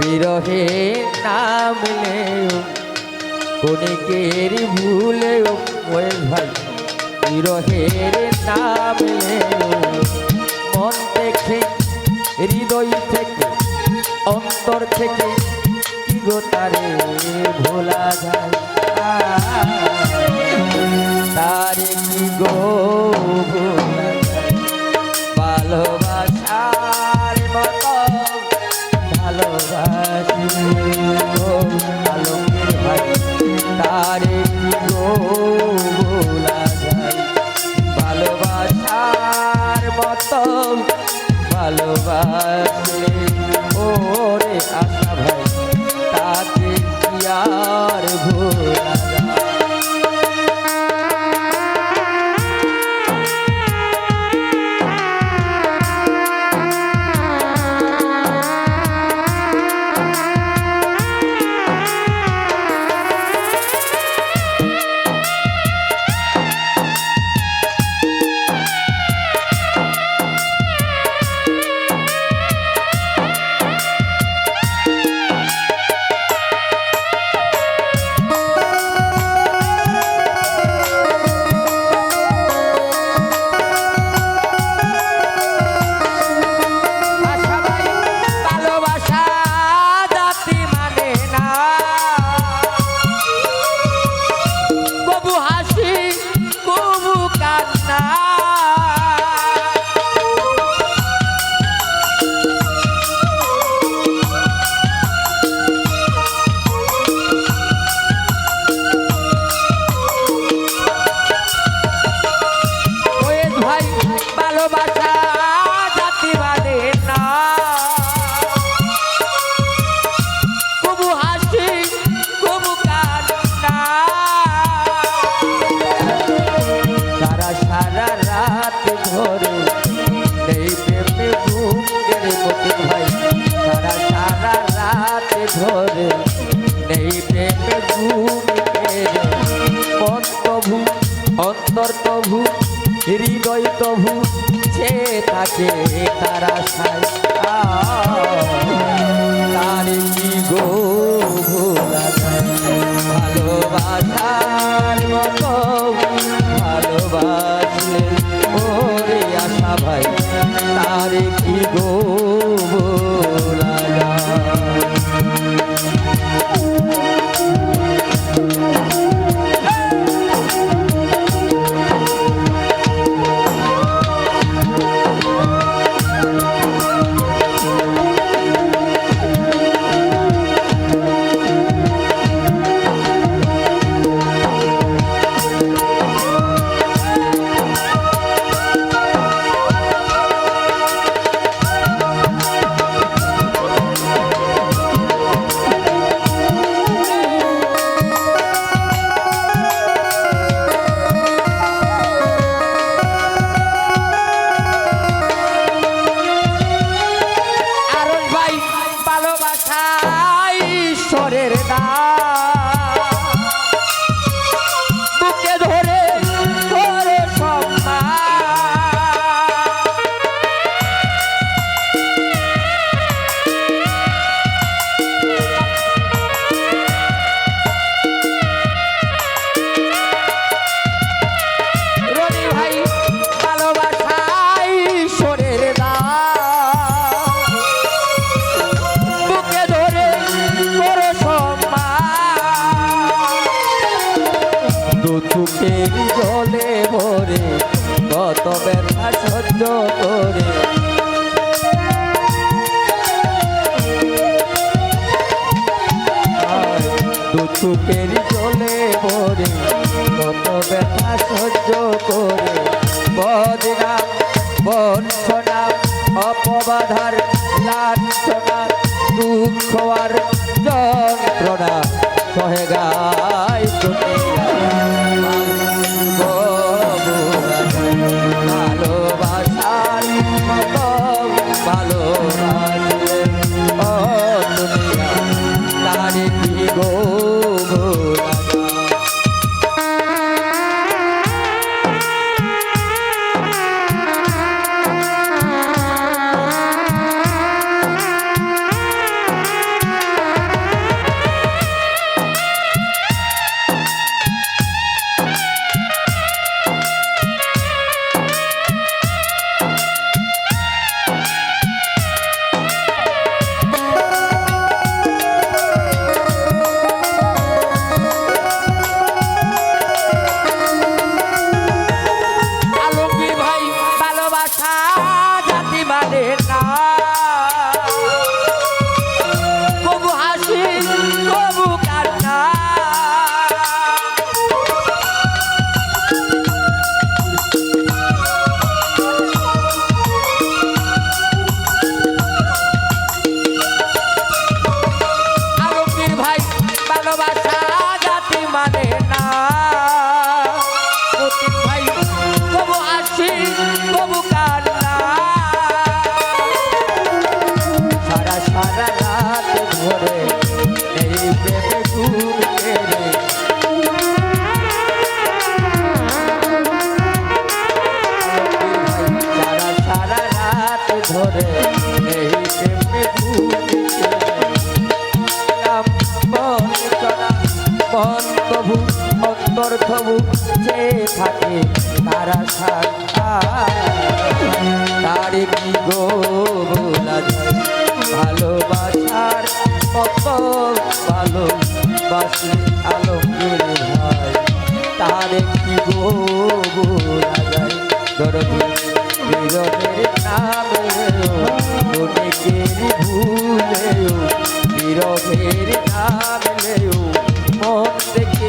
বিরহে নামলেও কণিকের ভুলেও ওই ভাই, বিরহের নামলেও মন দেখে হৃদয় থেকে, অন্তর থেকে কি তারে ভোলা যায়। তারে গো ভোলা যায়? ভালোবাসার ভালোবাসার ভালোবাসে। ও ওরে আশা ভাই তাকে কি আর ভোলা রাত ধরে নেই প্রেমে মন তবু অন্তর তবু হৃদয় তবু সে থাকে তারা সাই তার গো ভোলা ভালোবাসলে ওরে আশা ভাই, তার কি গো দু চোখের জলে ভরে কত ব্যথা সহ্য করে। দু চোখের জলে ভরে কত ব্যথা সহ্য করে। বদনা বঞ্চনা অপবাধার লাঞ্ছনা দুঃখ আর যন্ত্রণা, সহে গো ধরে এই প্রেমে রাম মন প্রভু অন্তর প্রভু যে থাকে তারা তারে কি গো যায় ভালোবাসার কত ভালো বাসি আলমগীর ভাই তারে কি গো ভোলা যায় দরদি বিরহের নাম অনেকের ভুলেও বিরহের নাম লেও মন থেকে